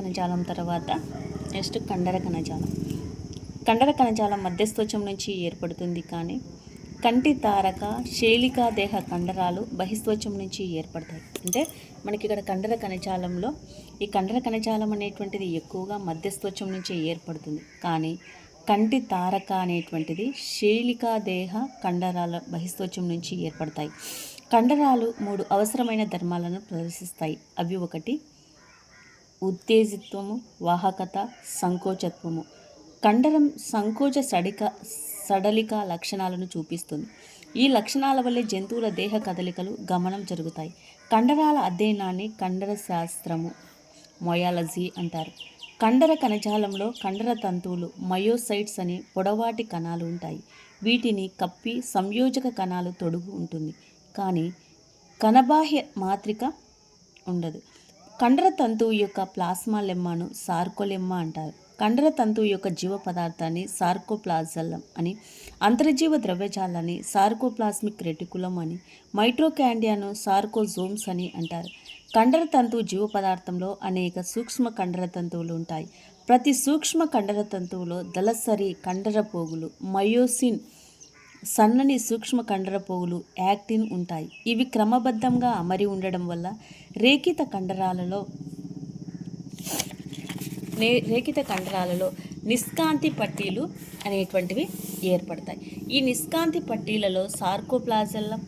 కణజాలం తర్వాత నెక్స్ట్ కండర కణజాలం. కండర కణజాలం మధ్యస్థోచం నుంచి ఏర్పడుతుంది కానీ కంటి తారక శేలికాదేహ కండరాలు బహిస్త్వచం నుంచి ఏర్పడతాయి. అంటే మనకి ఇక్కడ కండర కణజాలంలో ఈ కండర కణజాలం అనేటువంటిది ఎక్కువగా మధ్యస్థోచం నుంచి ఏర్పడుతుంది. కానీ కంటి తారక అనేటువంటిది శేలికా దేహ కండరాల బహిస్త్వచం నుంచి ఏర్పడతాయి. కండరాలు మూడు అవసరమైన ధర్మాలను ప్రదర్శిస్తాయి. అవి ఒకటి ఉత్తేజిత్వము వాహకత సంకోచత్వము. కండరం సంకోచ సడిక సడలిక లక్షణాలను చూపిస్తుంది. ఈ లక్షణాల వల్లే జంతువుల దేహ కదలికలు గమనం జరుగుతాయి. కండరాల అధ్యయనాన్ని కండర శాస్త్రము మొయాలజీ అంటారు. కండర కణజాలంలో కండర తంతువులు మయోసైట్స్ అనే పొడవాటి కణాలు ఉంటాయి. వీటిని కప్పి సంయోజక కణాలు తొడుగు ఉంటుంది. కానీ కణబాహ్య మాత్రిక ఉండదు. కండర తంతువు యొక్క ప్లాస్మా లెమ్మాను సార్కోలెమ్మా అంటారు. కండర తంతువు యొక్క జీవ పదార్థాన్ని సార్కోప్లాజలం అని అంతర్జీవ ద్రవ్యజాలాన్ని సార్కోప్లాస్మిక్ రెటికులం అని మైట్రోకాండియాను సార్కోజోమ్స్ అని అంటారు. కండర తంతువు జీవ పదార్థంలో అనేక సూక్ష్మ కండర తంతువులు ఉంటాయి. ప్రతి సూక్ష్మ కండర తంతువులో దళసరి కండర పోగులు మయోసిన్ సన్నని సూక్ష్మ కండర పోగులు యాక్టిన్ ఉంటాయి. ఇవి క్రమబద్ధంగా అమరి ఉండడం వల్ల రేఖిత కండరాలలో నే రేఖిత కండరాలలో నిష్కాంతి పట్టీలు అనేటువంటివి ఏర్పడతాయి. ఈ నిష్కాంతి పట్టీలలో సార్కోప్లాజల్లం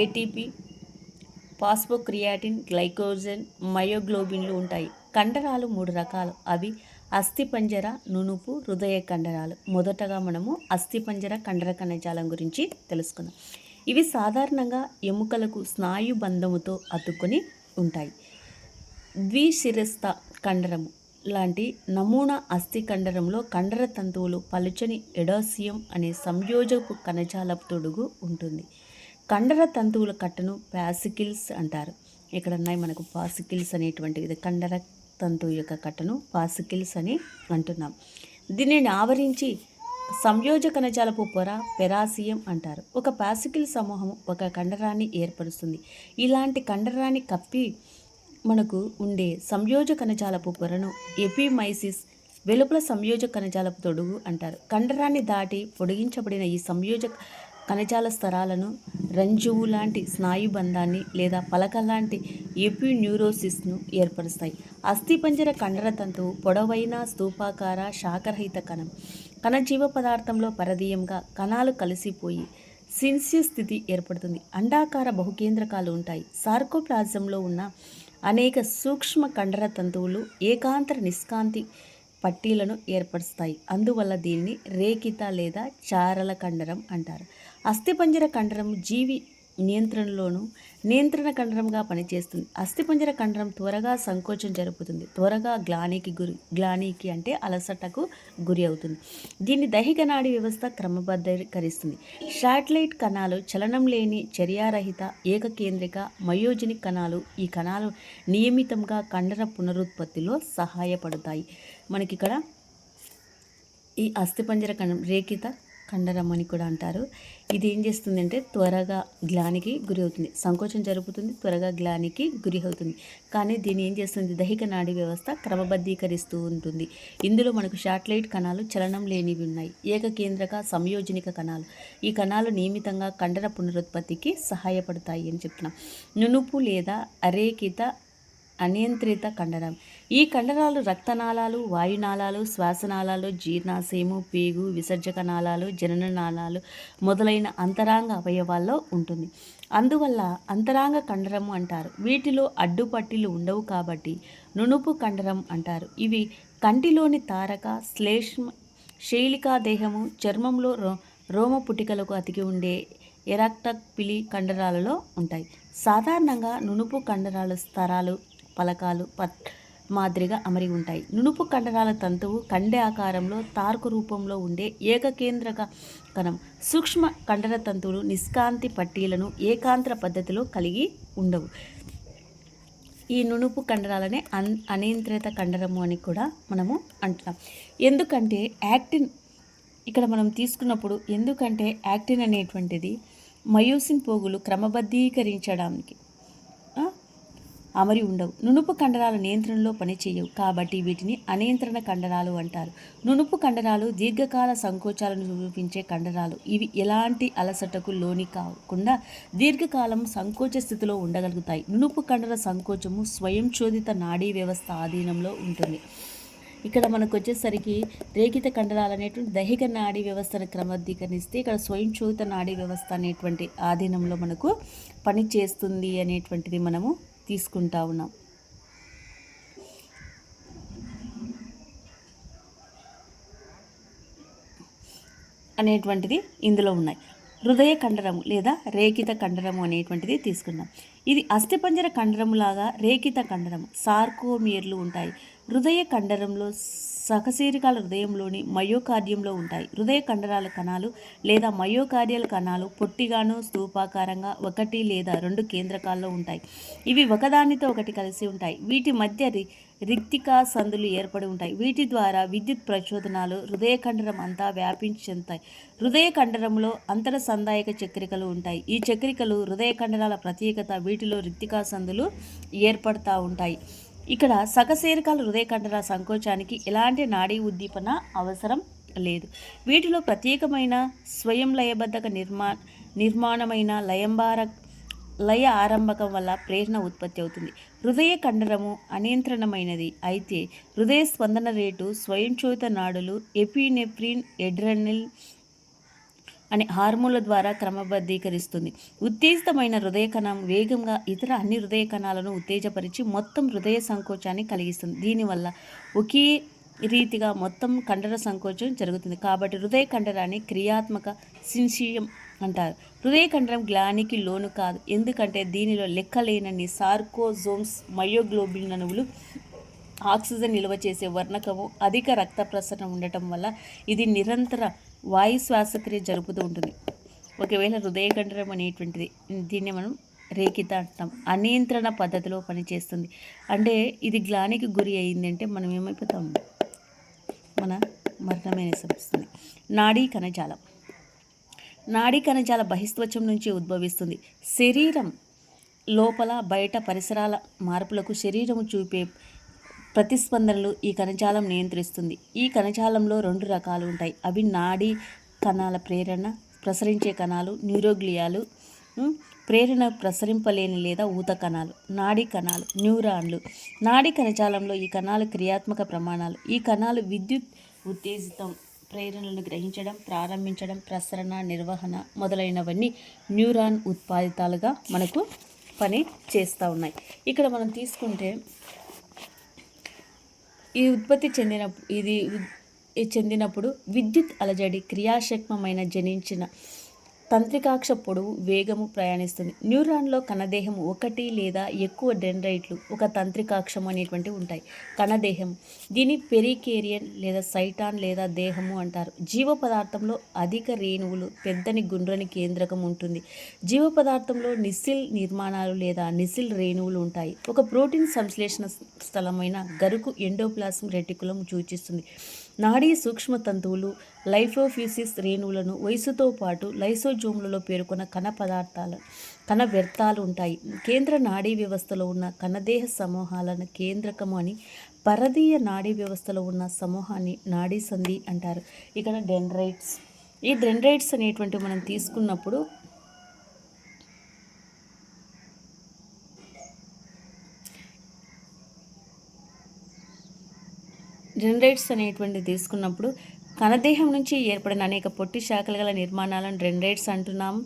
ఏటీపీ పాస్పోక్రియాటిన్ గ్లైకోజన్ మయోగ్లోబిన్లు ఉంటాయి. కండరాలు మూడు రకాలు. అవి అస్థిపంజర నునుపు హృదయ కండరాలు. మొదటగా మనము అస్థిపంజర కండర కణజాలం గురించి తెలుసుకుందాం. ఇవి సాధారణంగా ఎముకలకు స్నాయు బంధముతో అతుక్కొని ఉంటాయి. ద్విశిరస్థ కండరము లాంటి నమూనా అస్థి కండరంలో కండర తంతువులు పలుచని ఎడాసియం అనే సంయోజపు కణజాలపు తొడుగు ఉంటుంది. కండర తంతువుల కట్టను పాసికిల్స్ అంటారు. ఇక్కడ ఉన్నాయి మనకు పాసికిల్స్ అనేటువంటిది కండర తంతు యొక్క కట్టను పాసికిల్స్ అని అంటున్నాం. దీనిని ఆవరించి సంయోజ కణజాలపు పొర పెరాసియం అంటారు. ఒక పాసికిల్ సమూహం ఒక కండరాన్ని ఏర్పరుస్తుంది. ఇలాంటి కండరాన్ని కప్పి మనకు ఉండే సంయోజ కణజాలపు పొరను ఎపిమైసిస్ వెలుపల సంయోజ కణజాలపు తొడుగు అంటారు. కండరాన్ని దాటి పొడిగించబడిన ఈ సంయోజ కణజాల స్తరాలను రంజువు లాంటి స్నాయుబంధాన్ని లేదా పలక లాంటి ఎపిన్యూరోసిస్ను ఏర్పరుస్తాయి. అస్థిపంజర కండర తంతువు పొడవైన స్తూపాకార శాఖరహిత కణం. కణజీవ పదార్థంలో పరదీయంగా కణాలు కలిసిపోయి సిన్సియస్ స్థితి ఏర్పడుతుంది. అండాకార బహుకేంద్రకాలు ఉంటాయి. సార్కోప్లాజంలో ఉన్న అనేక సూక్ష్మ కండర తంతువులు ఏకాంతర నిష్కాంతి పట్టీలను ఏర్పరుస్తాయి. అందువల్ల దీన్ని రేఖిత లేదా చారల కండరం అంటారు. అస్థిపంజర కండరం జీవి నియంత్రణలోను నియంత్రణ కండరంగా పనిచేస్తుంది. అస్థిపంజర కండరం త్వరగా సంకోచం జరుపుతుంది. త్వరగా గ్లానికి గురి గ్లానికి అంటే అలసటకు గురి అవుతుంది. దీన్ని దైహిక నాడి వ్యవస్థ క్రమబద్ధీకరిస్తుంది. శాటిలైట్ కణాలు చలనం లేని చర్యారహిత ఏకకేంద్రిక మయోజనిక్ కణాలు ఈ కణాలు నియమితంగా కండర పునరుత్పత్తిలో సహాయపడతాయి. మనకి ఇక్కడ ఈ అస్థిపంజర కండం రేఖిత కండరం అని కూడా అంటారు. ఇది ఏం చేస్తుందంటే త్వరగా గ్లానికి గురి అవుతుంది. సంకోచం జరుపుతుంది త్వరగా గ్లానికి గురి అవుతుంది. కానీ దీన్ని ఏం చేస్తుంది? దైహిక నాడీ వ్యవస్థ క్రమబద్ధీకరిస్తూ ఉంటుంది. ఇందులో మనకు శాటిలైట్ కణాలు చలనం లేనివి ఉన్నాయి. ఏకకేంద్రక సంయోజనిక కణాలు. ఈ కణాలు నియమితంగా కండర పునరుత్పత్తికి సహాయపడతాయి అని చెప్తున్నాం. నునుపు లేదా అరేకిత అనియంత్రిత కండరం ఈ కండరాలు రక్తనాళాలు వాయునాళాలు శ్వాసనాళాలు జీర్ణాశయము పేగు విసర్జక నాళాలు జనన నాళాలు మొదలైన అంతరాంగ అవయవాల్లో ఉంటుంది. అందువల్ల అంతరాంగ కండరము అంటారు. వీటిలో అడ్డుపట్టీలు ఉండవు కాబట్టి నునుపు కండరం అంటారు. ఇవి కంటిలోని తారక శ్లేష్మ శైలికా దేహము చర్మంలో రో రోమ పుటికలకు అతికి ఉండే ఎరాక్టక్ పిలి కండరాలలో ఉంటాయి. సాధారణంగా నునుపు కండరాలు స్థరాలు పలకాలు ప మాదిరిగా అమరి ఉంటాయి. నునుపు కండరాల తంతువు కండె ఆకారంలో తార్కు రూపంలో ఉండే ఏకకేంద్రక కణం. సూక్ష్మ కండర తంతువులు నిష్కాంతి పట్టీలను ఏకాంతర పద్ధతిలో కలిగి ఉండవు. ఈ నునుపు కండరాలనే అన్ అనియంత్రిత కండరము అని కూడా మనము అంటున్నాం. ఎందుకంటే యాక్టిన్ ఇక్కడ మనం తీసుకున్నప్పుడు ఎందుకంటే యాక్టిన్ అనేటువంటిది మయోసిన్ పోగులు క్రమబద్ధీకరించడానికి అమరి ఉండవు. నునుపు కండరాల నియంత్రణలో పనిచేయవు కాబట్టి వీటిని అనియంత్రణ కండరాలు అంటారు. నునుపు కండరాలు దీర్ఘకాల సంకోచాలను చూపించే కండరాలు. ఇవి ఎలాంటి అలసటకు లోని కాకుండా దీర్ఘకాలం సంకోచ స్థితిలో ఉండగలుగుతాయి. నునుపు కండర సంకోచము స్వయంచోదిత నాడీ వ్యవస్థ ఆధీనంలో ఉంటుంది. ఇక్కడ మనకు వచ్చేసరికి రేఖిత కండరాలు అనేటువంటి దైహిక నాడీ వ్యవస్థను క్రమబద్ధీకరిస్తే ఇక్కడ స్వయంచోదిత నాడీ వ్యవస్థ అనేటువంటి ఆధీనంలో మనకు పని చేస్తుంది అనేటువంటిది మనము తీసుకుంటా ఉన్నాం. అనేటువంటిది ఇందులో ఉన్నాయి. హృదయ కండరము లేదా రేఖిత కండరము అనేటువంటిది తీసుకున్నాం ఇది అస్థిపంజర కండరము లాగా రేఖిత కండరము సార్కోమియర్లు ఉంటాయి. హృదయ కండరంలో సహశీరికాల హృదయంలోని మయోకార్డియంలో ఉంటాయి. హృదయ కండరాల కణాలు లేదా మయోకార్డియల్ కణాలు పొట్టిగాను స్థూపాకారంగా ఒకటి లేదా రెండు కేంద్రకాల్లో ఉంటాయి. ఇవి ఒకదానితో ఒకటి కలిసి ఉంటాయి. వీటి మధ్య రి రిక్తికా సందులు ఏర్పడి ఉంటాయి. వీటి ద్వారా విద్యుత్ ప్రచోదనాలు హృదయ కండరం అంతా వ్యాపించి చెందుతాయి. హృదయ కండరంలో అంతర సందాయక చక్రికలు ఉంటాయి. ఈ చక్రికలు హృదయ కండరాల ప్రత్యేకత వీటిలో రిక్తికా సందులు ఏర్పడతా ఉంటాయి. ఇక్కడ సకశేరకాల హృదయ కండర సంకోచానికి ఎలాంటి నాడీ ఉద్దీపన అవసరం లేదు. వీటిలో ప్రత్యేకమైన స్వయం లయబద్ధక నిర్మా నిర్మాణమైన లయంబార లయ ఆరంభకం వల్ల ప్రేరణ ఉత్పత్తి అవుతుంది. హృదయ కండరము అనియంత్రణమైనది అయితే హృదయ స్పందన రేటు స్వయంచోత నాడులు ఎపినెఫ్రిన్ ఎడ్రనిల్ అనే హార్మోన్ల ద్వారా క్రమబద్ధీకరిస్తుంది. ఉత్తేజితమైన హృదయ కణం వేగంగా ఇతర అన్ని హృదయ కణాలను ఉత్తేజపరిచి మొత్తం హృదయ సంకోచాన్ని కలిగిస్తుంది. దీనివల్ల ఒకే రీతిగా మొత్తం కండర సంకోచం జరుగుతుంది. కాబట్టి హృదయ కండరాన్ని క్రియాత్మక సిన్సియం అంటారు. హృదయ కండరం గ్లానికి లోను కాదు. ఎందుకంటే దీనిలో లెక్కలేనన్ని సార్కోజోమ్స్ మయోగ్లోబిన్ అణువులు ఆక్సిజన్ నిల్వ చేసే వర్ణకము అధిక రక్త ప్రసరణ ఉండటం వల్ల ఇది నిరంతర వాయు శ్వాసక్రియ జరుపుతూ ఉంటుంది. ఒకవేళ హృదయ కండరం అనేటువంటిది దీన్ని మనం రేఖిత అంటాం అనియంత్రణ పద్ధతిలో పనిచేస్తుంది. అంటే ఇది గ్లానికి గురి అయిందంటే మనం ఏమైపోతాం? మన మరణమైన సంపిస్తుంది నాడీ కణజాలం. నాడీ కణజాల బహిస్త్వచం నుంచి ఉద్భవిస్తుంది. శరీరం లోపల బయట పరిసరాల మార్పులకు శరీరము చూపే ప్రతిస్పందనలు ఈ కణజాలం నియంత్రిస్తుంది. ఈ కణజాలంలో రెండు రకాలు ఉంటాయి. అవి నాడీ కణాల ప్రేరణ ప్రసరించే కణాలు న్యూరోగ్లియాలు ప్రేరణ ప్రసరింపలేని లేదా ఊత కణాలు నాడీ కణాలు న్యూరాన్లు. నాడీ కణజాలంలో ఈ కణాలు క్రియాత్మక ప్రమాణాలు. ఈ కణాలు విద్యుత్ ఉత్తేజితం ప్రేరణలను గ్రహించడం ప్రారంభించడం ప్రసరణ నిర్వహణ మొదలైనవన్నీ న్యూరాన్ ఉత్పాదితాలుగా మనకు పని చేస్తూ ఉన్నాయి. ఇక్కడ మనం తీసుకుంటే ఈ ఉత్పత్తి చెందిన ఇది చెందినప్పుడు విద్యుత్ అలజడి క్రియాశక్తమైన జనించిన తంత్రికాక్ష పొడవు వేగము ప్రయాణిస్తుంది. న్యూరాన్లో కణదేహం ఒకటి లేదా ఎక్కువ డెండ్రైట్లు ఒక తంత్రికాక్షం అనేటువంటివి ఉంటాయి. కణదేహం దీని పెరికేరియన్ లేదా సైటాన్ లేదా దేహము అంటారు. జీవ పదార్థంలో అధిక రేణువులు పెద్దని గుండ్రని కేంద్రకం ఉంటుంది. జీవ పదార్థంలో నిసిల్ నిర్మాణాలు లేదా నిసిల్ రేణువులు ఉంటాయి. ఒక ప్రోటీన్ సంశ్లేషణ స్థలమైన గరుకు ఎండోప్లాస్మ్ రెటికులం సూచిస్తుంది. నాడీ సూక్ష్మ తంతువులు లైఫోఫ్యూసిస్ రేణువులను వయసుతో పాటు లైసోజోమ్లలో పేర్కొన్న కణ పదార్థాల కణ వ్యర్థాలు ఉంటాయి. కేంద్ర నాడీ వ్యవస్థలో ఉన్న కణదేహ సమూహాలను కేంద్రకము అని పరదీయ నాడీ వ్యవస్థలో ఉన్న సమూహాన్ని నాడీ సంధి అంటారు. ఇక్కడ డెండ్రైట్స్ ఈ డెండ్రైట్స్ అనేటువంటి మనం తీసుకున్నప్పుడు డెండ్రైట్స్ అనేటువంటిది తీసుకున్నప్పుడు కణదేహం నుంచి ఏర్పడిన అనేక పొట్టి శాఖలు గల నిర్మాణాలను డెండ్రైట్స్ అంటున్నాము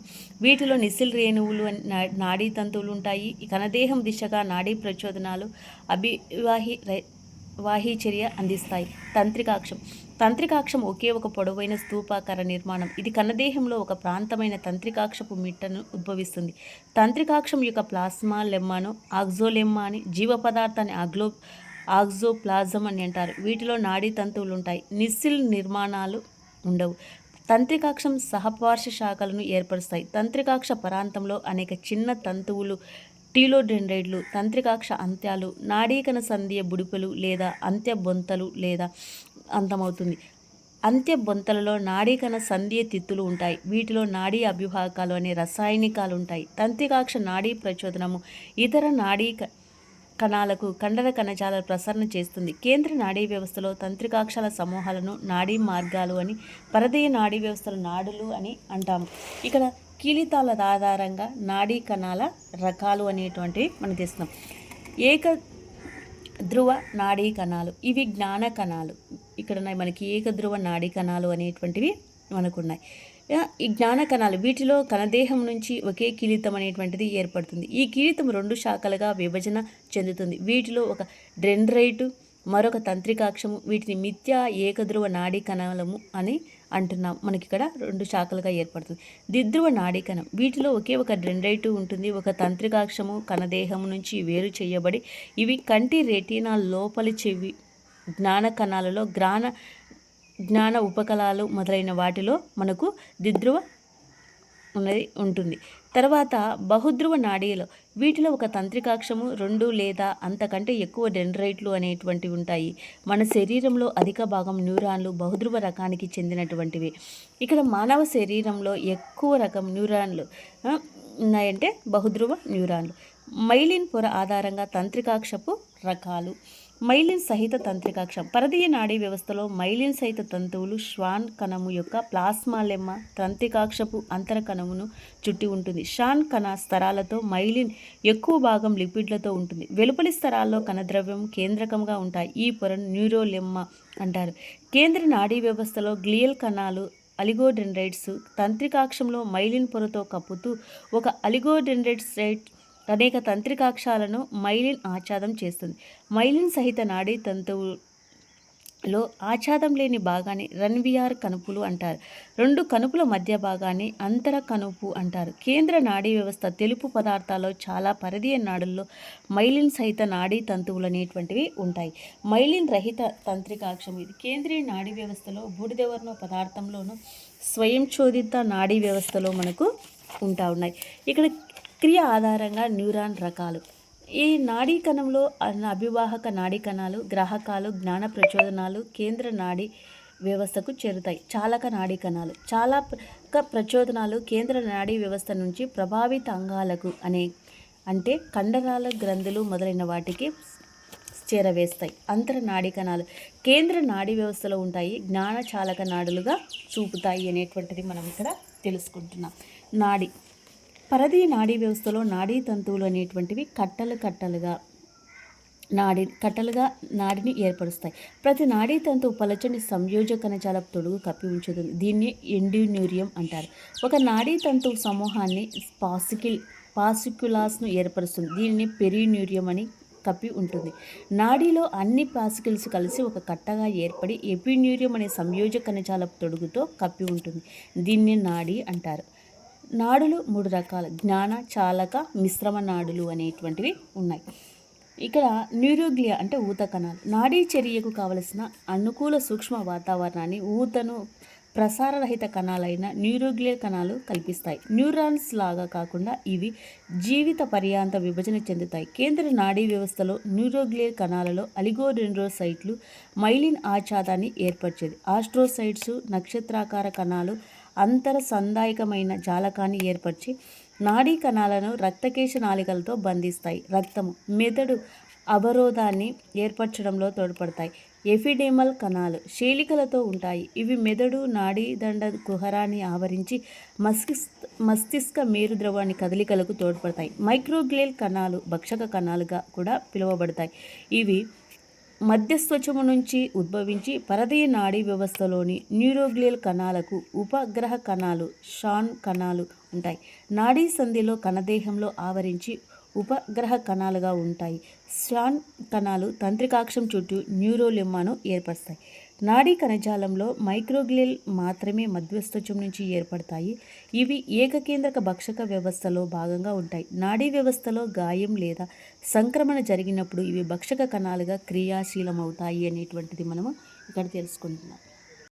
వీటిలో నిసిల్ రేణువులు అని నాడీ తంతువులు ఉంటాయి. కణదేహం దిశగా నాడీ ప్రచోదనాలు అభివాహి వాహి చర్య అందిస్తాయి. తంత్రికాక్షం. తంత్రికాక్షం ఒకే ఒక పొడవైన స్తూపాకార నిర్మాణం. ఇది కణదేహంలో ఒక ప్రాంతమైన తంత్రికాక్షపు మిట్టను ఉద్భవిస్తుంది. తంత్రికాక్షం యొక్క ప్లాస్మా లెమ్మాను ఆగ్జోలెమ్మా అని జీవ పదార్థాన్ని ఆగ్లో ఆక్జోప్లాజం అని అంటారు. వీటిలో నాడీ తంతువులు ఉంటాయి నిస్సిల్ నిర్మాణాలు ఉండవు. తంత్రికాక్షం సహపార్శ్వ శాఖలను ఏర్పరుస్తాయి. తంత్రికాక్ష పరాంతంలో అనేక చిన్న తంతువులు టీలోడెండ్రైడ్లు తంత్రికాక్ష అంత్యాలు నాడీకణ సంధియ బుడిపెలు లేదా అంత్య బొంతలు లేదా అంతమవుతుంది. అంత్య బొంతలలో నాడీకణ సంధియ తిత్తులు ఉంటాయి. వీటిలో నాడీ అభివాహకాలు అనే రసాయనికాలు ఉంటాయి తంత్రికాక్ష నాడీ ప్రచోదనము ఇతర నాడీ కణాలకు కండర కణజాల ప్రసరణ చేస్తుంది. కేంద్ర నాడీ వ్యవస్థలో తంత్రికాక్షాల సమూహాలను నాడీ మార్గాలు అని పరదీయ నాడీ వ్యవస్థల నాడులు అని అంటాము. ఇక్కడ కీలితాల ఆధారంగా నాడీ కణాల రకాలు అనేటువంటివి మనం తీస్తున్నాం ఏక ధ్రువ నాడీ కణాలు ఇవి జ్ఞాన కణాలు. ఇక్కడ ఉన్నాయి మనకి ఏకధ్రువ నాడీ కణాలు అనేటువంటివి మనకున్నాయి. ఈ జ్ఞాన కణాలు వీటిలో కణదేహం నుంచి ఒకే కిరీతం అనేటువంటిది ఏర్పడుతుంది. ఈ కిరీతం రెండు శాఖలుగా విభజన చెందుతుంది. వీటిలో ఒక డ్రెండ్రైటు మరొక తంత్రికాక్షము వీటిని మిథ్యా ఏకధ్రువ నాడీ కణాలము అని అంటున్నాం. మనకి ఇక్కడ రెండు శాఖలుగా ఏర్పడుతుంది. దిద్రువ నాడీ కణం వీటిలో ఒకే ఒక డ్రెండ్రైటు ఉంటుంది. ఒక తంత్రికాక్షము కణదేహం నుంచి వేరు చేయబడి ఇవి కంటి రెటీనా లోపలి చెవి జ్ఞాన కణాలలో జ్ఞాన జ్ఞాన ఉపకలాలు మొదలైన వాటిలో మనకు దిద్రువ ఉన్నది ఉంటుంది. తర్వాత బహుధ్రువ నాడీలో. వీటిలో ఒక తంత్రికాక్షము రెండు లేదా అంతకంటే ఎక్కువ డెండ్రైట్లు అనేటువంటివి ఉంటాయి. మన శరీరంలో అధిక భాగం న్యూరాన్లు బహుధ్రువ రకానికి చెందినటువంటివి. ఇక్కడ మానవ శరీరంలో ఎక్కువ రకం న్యూరాన్లు ఉన్నాయంటే బహుధ్రువ న్యూరాన్లు. మైలిన్ పొర ఆధారంగా తంత్రికాక్షపు రకాలు. మైలిన్ సహిత తంత్రికాక్షం. పరదీయ నాడీ వ్యవస్థలో మైలిన్ సహిత తంతువులు శ్వాన్ కణము యొక్క ప్లాస్మా లెమ్మ తంత్రికాక్షపు అంతర కణమును చుట్టి ఉంటుంది. షాన్ కణ స్తరాలతో మైలిన్ ఎక్కువ భాగం లిపిడ్లతో ఉంటుంది. వెలుపలి స్తరాల్లో కణద్రవ్యం కేంద్రకంగా ఉంటాయి. ఈ పొరను న్యూరోలెమ్మ అంటారు. కేంద్ర నాడీ వ్యవస్థలో గ్లియల్ కణాలు అలిగోడెండ్రైట్స్ తంత్రికాక్షంలో మైలిన్ పొరతో కప్పుతూ ఒక అలిగోడెండ్రైట్సైట్ అనేక తంత్రికాక్షాలను మైలిన్ ఆచ్ఛాదం చేస్తుంది. మైలిన్ సహిత నాడీ తంతువులో ఆచ్ఛాదం లేని భాగాన్ని రన్వియార్ కనుపులు అంటారు. రెండు కనుపుల మధ్య భాగాన్ని అంతర కనుపు అంటారు. కేంద్ర నాడీ వ్యవస్థ తెలుపు పదార్థాల్లో చాలా పరిధీయ నాడుల్లో మైలిన్ సహిత నాడీ తంతువులు అనేటువంటివి ఉంటాయి. మైలిన్ రహిత తంత్రికాక్షం ఇది. కేంద్రీయ నాడీ వ్యవస్థలో బూడిదవర్ణ పదార్థంలోను స్వయంచోదిత నాడీ వ్యవస్థలో మనకు ఉంటా ఉన్నాయి. ఇక్కడ క్రియ ఆధారంగా న్యూరాన్ రకాలు. ఈ నాడీ కణంలో అభివాహక నాడీ కణాలు గ్రాహకాలు జ్ఞాన ప్రచోదనాలు కేంద్ర నాడీ వ్యవస్థకు చేరుతాయి. చాలక నాడీ కణాలు చాలా ప్రచోదనాలు కేంద్ర నాడీ వ్యవస్థ నుంచి ప్రభావిత అంగాలకు అనే అంటే కండరాల గ్రంథులు మొదలైన వాటికి చేరవేస్తాయి. అంతర నాడీ కణాలు కేంద్ర నాడీ వ్యవస్థలో ఉంటాయి. జ్ఞాన చాలక నాడులుగా చూపుతాయి అనేటువంటిది మనం ఇక్కడ తెలుసుకుంటున్నాం. నాడి పరదీ నాడీ వ్యవస్థలో నాడీ తంతువులు అనేటువంటివి కట్టలు కట్టలుగా నాడి కట్టలుగా నాడిని ఏర్పరుస్తాయి. ప్రతి నాడీ తంతువు పలచని సంయోజక కణజాల తొడుగు కప్పి ఉంచుతుంది. దీన్ని ఎండ్యూన్యూరియం అంటారు. ఒక నాడీ తంతువు సమూహాన్ని పాసికిల్ పాసిక్యులాస్ను ఏర్పరుస్తుంది. దీనిని పెరిన్యూరియం అని కప్పి ఉంటుంది. నాడీలో అన్ని పాసికిల్స్ కలిసి ఒక కట్టగా ఏర్పడి ఎపిన్యూరియం అనే సంయోజక కణజాల తొడుగుతో కప్పి ఉంటుంది. దీన్ని నాడీ అంటారు. నాడులు మూడు రకాలు. జ్ఞాన చాలక మిశ్రమ నాడులు అనేటువంటివి ఉన్నాయి. ఇక్కడ న్యూరోగ్లియా అంటే ఊత కణాలు. నాడీ చర్యకు కావలసిన అనుకూల సూక్ష్మ వాతావరణాన్ని ఊతను ప్రసారరహిత కణాలైన న్యూరోగ్లియా కణాలు కల్పిస్తాయి. న్యూరాన్స్ లాగా కాకుండా ఇవి జీవిత పర్యాంత విభజన చెందుతాయి. కేంద్ర నాడీ వ్యవస్థలో న్యూరోగ్లియా కణాలలో అలిగోడెండ్రోసైట్లు మైలిన్ ఆచ్ఛాదాన్ని ఏర్పరిచేది. ఆస్ట్రోసైట్స్ నక్షత్రాకార కణాలు అంతర సందాయకమైన జాలకాన్ని ఏర్పరిచి నాడీ కణాలను రక్తకేశ నాళికలతో బంధిస్తాయి. రక్తము మెదడు అవరోధాన్ని ఏర్పరచడంలో తోడ్పడతాయి. ఎఫిడెమల్ కణాలు శీలికలతో ఉంటాయి. ఇవి మెదడు నాడీదండ కుహరాన్ని ఆవరించి మస్తిస్ మస్తిష్క మేరు ద్రవాన్ని కదలికలకు తోడ్పడతాయి. మైక్రోగ్లేల్ కణాలు భక్షక కణాలుగా కూడా పిలువబడతాయి. ఇవి మధ్యస్వచము నుంచి ఉద్భవించి పరదీయ నాడీ వ్యవస్థలోని న్యూరోగ్లియల్ కణాలకు ఉపగ్రహ కణాలు షాన్ కణాలు ఉంటాయి. నాడీ సంధిలో కణదేహంలో ఆవరించి ఉపగ్రహ కణాలుగా ఉంటాయి. షాన్ కణాలు తంత్రికాక్షం చుట్టూ న్యూరోలిమ్మాను ఏర్పరుస్తాయి. నాడీ కణజాలంలో మైక్రోగ్లియల్ మాత్రమే మధ్యస్థత్వం నుంచి ఏర్పడతాయి. ఇవి ఏకకేంద్రక భక్షక వ్యవస్థలో భాగంగా ఉంటాయి. నాడీ వ్యవస్థలో గాయం లేదా సంక్రమణ జరిగినప్పుడు ఇవి భక్షక కణాలుగా క్రియాశీలమవుతాయి అనేటువంటిది మనము ఇక్కడ తెలుసుకుంటున్నాం.